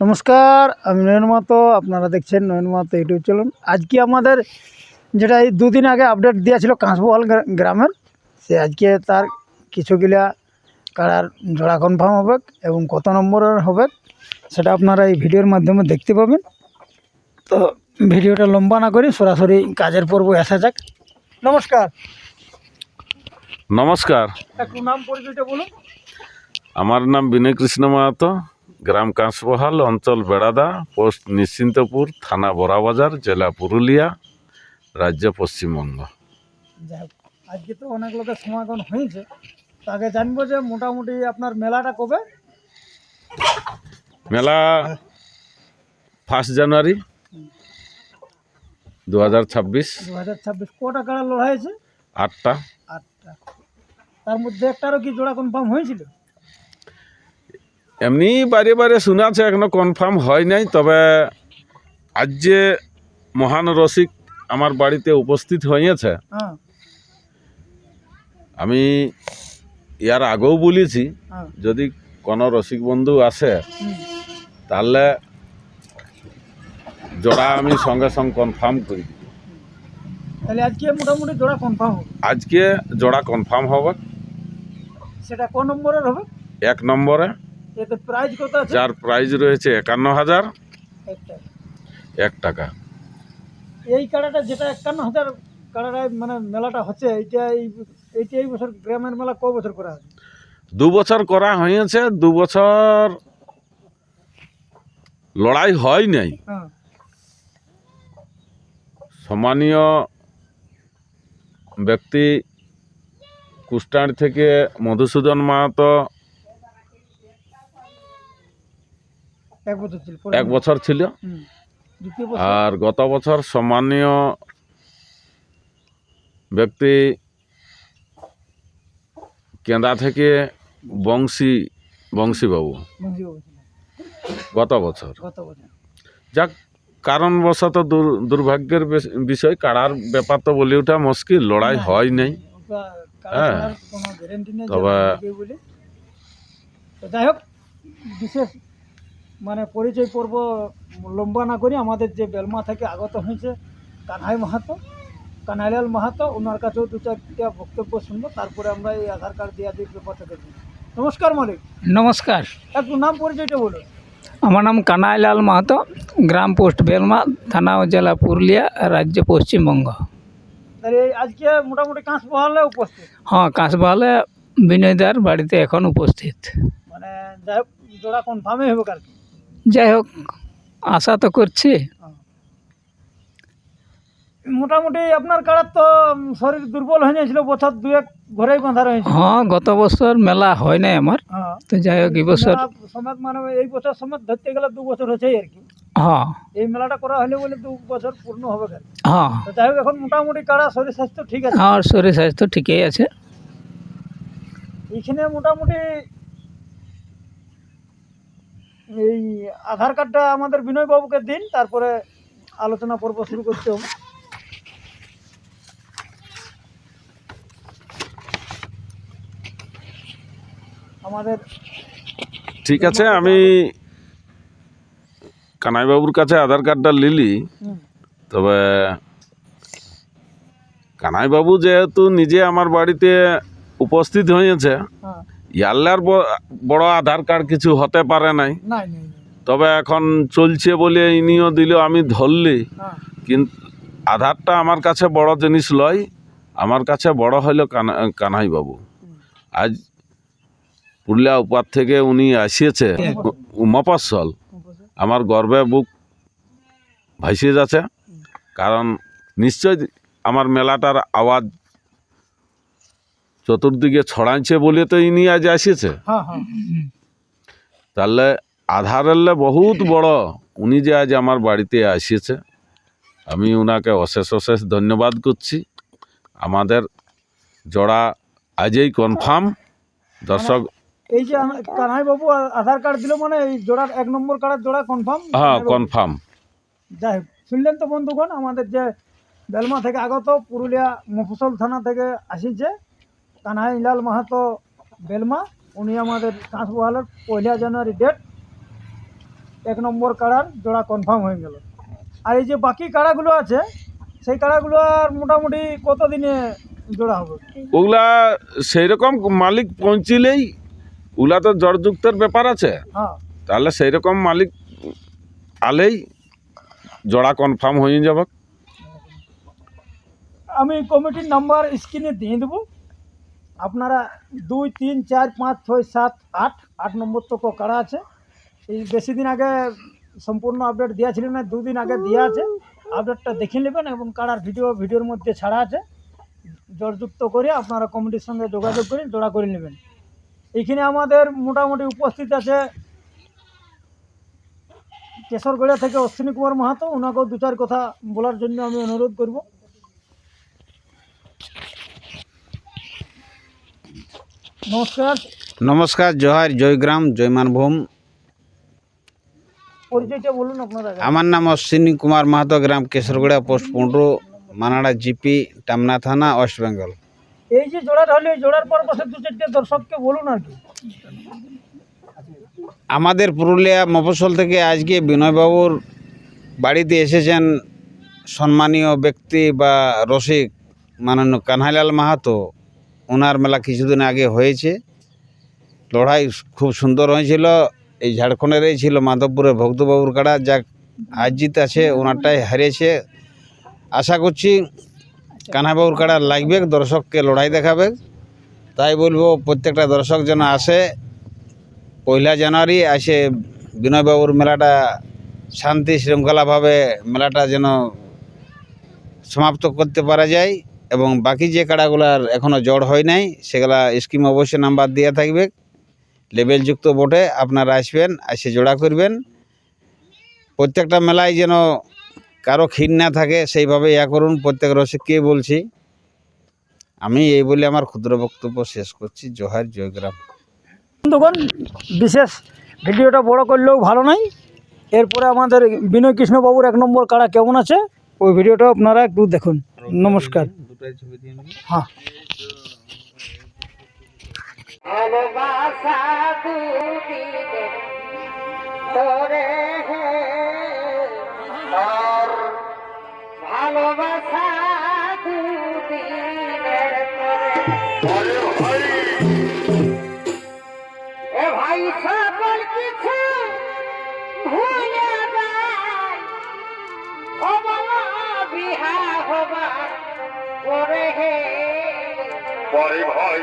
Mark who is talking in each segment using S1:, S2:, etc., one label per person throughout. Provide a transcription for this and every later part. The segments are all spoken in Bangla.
S1: নমস্কার আমি নয়ন মাতো আপনারা দেখছেন নয়ন মাতো ইউটিউব চ্যানেল। আজকে আমাদের যেটা এই দুদিন আগে আপডেট দেওয়া ছিল গ্রামের সে আজকে তার কিছুগুলা কারার জোড়া কনফার্ম হবে এবং কত নম্বরের হবে সেটা আপনারা এই ভিডিওর মাধ্যমে দেখতে পাবেন। তো ভিডিওটা লম্বা না করি সরাসরি কাজের পর্ব আসা যাক। নমস্কার।
S2: নমস্কার।
S1: একটু নাম পরিচয়টা বলুন?
S2: আমার নাম বিনয় কৃষ্ণ মাহাতো। গ্রাম কাঁচবহাল অঞ্চল বেড়াদা পোস্ট নিশ্চিন্তপুর থানা বড়াবাজার জেলা পুরুলিয়া রাজ্য পশ্চিমবঙ্গ।
S1: আজকে তো অনেক লোকের সমাগম হয়েছে। তাকে জানব যে মোটামুটি আপনার মেলাটা কবে?
S2: মেলা ফার্স্ট জানুয়ারি দু হাজার ছাব্বিশ।
S1: দু হাজার ছাব্বিশ কটা কাড়া লড়াই
S2: আটটা।
S1: আটটা। তার মধ্যে একটারও কি জোড়া কনফার্ম হয়েছিল?
S2: এমনি বারে বারে শোনা আছে এখনও কনফার্ম হয় নাই তবে আজ যে মহান রসিক আমার বাড়িতে উপস্থিত হয়েছে।
S1: হ্যাঁ।
S2: আমি ইয়ার আগেও বলেছি
S1: হ্যাঁ।
S2: যদি কোনো রসিক বন্ধু আসে তাহলে জোড়া আমি সঙ্গে সঙ্গে কনফার্ম করি।
S1: তাহলে আজকে মোটামুটি জোড়া কনফার্ম হবে?
S2: আজকে জোড়া কনফার্ম হবে।
S1: সেটা ক নম্বরের হবে?
S2: এক নম্বরে। যার প্রাইস রয়েছে একান্ন হাজার এক টাকা।
S1: এই কাড়াটা যেটা একান্ন হাজার কাড়াটা মানে মেলাটা হচ্ছে এইটা এই এইটা এই বছর গ্রামের মেলা ক বছর করা হবে
S2: দু বছর করা হয়েছে দু বছর লড়াই হয় নাই।
S1: হ্যাঁ।
S2: সম্মানীয় ব্যক্তি কুষ্টাঁড় থেকে মধুসূদন মাহাতো
S1: এক বছর ছিল
S2: আর গত বছর সম্মানীয় ব্যক্তি কেন্দা থেকে বংশী বংশীবাবু। গত বছর। যাক কারণবশত দুর- দুর্ভাগ্যের বিষয় কাড়ার ব্যাপার তো বলে ওঠা মুশকিল লড়াই হয় নাই। হ্যাঁ। তবে-
S1: যাই হোক বিশেষ মানে পরিচয় পর্ব লম্বা না করি আমাদের যে বেলমা থেকে আগত হয়েছে কানহাই মাহাতো কানাইলাল মাহাতো ওনার কাছেও দু চারটা বক্তব্য শুনব তারপরে আমরা এই আধার কার্ড দেওয়া দিয়ে ব্যাপারটা দেখব। নমস্কার মালিক।
S3: নমস্কার।
S1: একটু নাম পরিচয়টা বলুন।
S3: আমার নাম কানাইলাল মাহাতো গ্রাম পোস্ট বেলমা থানা জেলা পুরুলিয়া রাজ্য পশ্চিমবঙ্গ।
S1: আজকে মোটামুটি কাঁচ বহালে উপস্থিত?
S3: হ্যাঁ কাঁচবাহালে বিনয়দার বাড়িতে এখন উপস্থিত।
S1: মানে যাই হোক জোড়া কনফার্মই হবে কালকে।
S3: যাই হোক আশা তো করছি।
S1: মোটামুটি আপনার কাড়ার তো শরীর দুর্বল হয়ে গেছিল বছর দু এক ঘরে বাঁধা রয়েছে।
S3: হ্যাঁ গত বছর মেলা হয় নাই আমার।
S1: হ্যাঁ।
S3: তো যাই হোক এই বছর
S1: সমেত মানে এই বছর সমেত ধরতে গেলে দু বছর হয়েছে আর কি।
S3: হ্যাঁ।
S1: এই মেলাটা করা হলে বলে দু বছর পূর্ণ হবে আর
S3: হ্যাঁ।
S1: যাই হোক এখন মোটামুটি কাড়া শরীর স্বাস্থ্য ঠিক আছে?
S3: আমার শরীর স্বাস্থ্য ঠিকই আছে।
S1: এইখানে মোটামুটি এই আধার কার্ডটা আমাদের বিনয় বাবুকে দিন তারপরে আলোচনা পর্ব শুরু করতে হবে। আমাদের
S2: ঠিক আছে আমি কানাইবাবুর কাছে আধার কার্ডটা লিলি। তবে কানাইবাবু যেহেতু নিজে আমার বাড়িতে উপস্থিত হয়েছে
S1: হ্যাঁ।
S2: ইয়াল্লার বড় আধার কার্ড কিছু হতে পারে নাই। তবে এখন চলছে বলে ইনিও দিল আমি ধরলি।
S1: হ্যাঁ।
S2: কিন্তু আধারটা আমার কাছে বড় জিনিস লয় আমার কাছে বড় হইল কানা কানাই বাবু। আজ পুরুলিয়া উপার থেকে উনি আসিয়েছে মফস্বল আমার গর্বে বুক ভাসিয়ে যাচ্ছে। কারণ নিশ্চয় আমার মেলাটার আওয়াজ চতুর্দিকে ছড়াইছে বলে তো ইনি আজ আসিয়েছে
S1: হ্যাঁ হ্যাঁ
S2: তাহলে আধারেরলে বহুত বড়। উনি যে আজ আমার বাড়িতে আসিয়েছে আমি ওনাকে অশেষ অশেষ ধন্যবাদ করছি। আমাদের জোড়া আজই কনফার্ম দর্শক
S1: এই যে কানাই বাবু আধার কার্ড দিল মানে এই জোড়ার এক নম্বর কার্ডের জোড়া কনফার্ম
S2: হ্যাঁ কনফার্ম
S1: যাই হোক শুনলেন তো বন্ধুগণ আমাদের যে বেলমা থেকে আগত পুরুলিয়া মফসল থানা থেকে আসিছে। কানহাইলাল মাহাতো বেলমা উনি আমাদের কাঁচবহালের পয়লা জানুয়ারি ডেট এক নম্বর কাড়ার জোড়া কনফার্ম হয়ে গেল। আর এই যে বাকি কাড়াগুলো আছে সেই কাড়াগুলো আর মোটামুটি কতদিনে জোড়া হবে?
S2: ওগুলা সেই রকম মালিক পৌঁছিলেই ওগুলা তো জড়যুক্তের ব্যাপার আছে।
S1: হ্যাঁ।
S2: তাহলে সেই রকম মালিক আলেই জোড়া কনফার্ম হয়ে যাবে।
S1: আমি কমিটির নাম্বার স্ক্রিনে দিয়ে দেবো। আপনারা দুই, তিন, চার, পাঁচ, ছয়, সাত, আট আট নম্বর তো কাড়া আছে। এই বেশি দিন আগে সম্পূর্ণ আপডেট দেওয়া ছিল না, দুদিন আগে দেওয়া আছে। আপডেটটা দেখে নেবেন এবং কাড়ার ভিডিও, ভিডিওর মধ্যে ছাড়া আছে। জড়যুক্ত করে আপনারা কমিটির সঙ্গে যোগাযোগ করে জোড়া করে নেবেন। এইখানে আমাদের মোটামুটি উপস্থিত আছে কেশরগড়িয়া থেকে অশ্বিনী কুমার মাহাতো। ওনাকেও দু, চার কথা বলার জন্য আমি অনুরোধ করব। নমস্কার।
S4: নমস্কার জোহার জয়গ্রাম জয় মানভূম
S1: পরিচয়টা বলুন আপনারা
S4: আমার নাম অশ্বিনী কুমার মাহাতো গ্রাম কেশরগড়া পোস্ট পনেরো মানাড়া জিপি টামনা থানা ওয়েস্ট বেঙ্গল।
S1: এই যে জোড়াটা হলো জোড়ার দু চারটে দর্শককে বলুন আর কি।
S4: আমাদের পুরুলিয়া মফস্বল থেকে আজকে বিনয়বাবুর বাড়িতে এসেছেন সম্মানীয় ব্যক্তি বা রসিক মাননীয় কানহাইলাল মাহাতো। ওনার মেলা কিছুদিন আগে হয়েছে। লড়াই খুব সুন্দর হয়েছিল। এই ঝাড়খণ্ডেরই ছিল, মাধবপুরের ভক্তবাবুর কাড়া। যা আজ জিত আছে, ওনারটাই হারিয়েছে। আশা করছি কানহাবাবুর কাড়া লাগবে, দর্শককে লড়াই দেখাবে। তাই বলব, প্রত্যেকটা দর্শক যেন আসে। পয়লা জানুয়ারি আসে, বিনয়বাবুর মেলাটা শান্তি শৃঙ্খলাভাবে মেলাটা যেন সমাপ্ত করতে পারা যায়। এবং বাকি যে কাড়াগুলার এখনও জড় হয় নাই, সেগুলা স্কিম অবশ্যই নাম্বার দেওয়া থাকবে। লেবেলযুক্ত বটে আপনারা আসবেন, এসে জোড়া করবেন। প্রত্যেকটা মেলায় যেন কারও ক্ষীণ না থাকে, সেইভাবে ইয়া করুন প্রত্যেক রসিককে বলছি? আমি এই বলে আমার ক্ষুদ্র বক্তব্য শেষ করছি। জোহার জয়গ্রাম
S1: বন্ধুগণ, বিশেষ ভিডিওটা বড় করলেও ভালো নাই এরপরে আমাদের বিনয় কৃষ্ণবাবুর এক নম্বর কারা কেমন আছে, ওই ভিডিওটা আপনারা একটু দেখুন। নমস্কার। হ্যাঁ
S5: ভালোবাসা দুদিনে তোরে হে তোর ভালোবাসা দুদিনের তোরে এ ভাই সকল কিছু পরে
S6: ভাই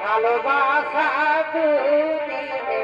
S5: ভালোবাসা তুমি হে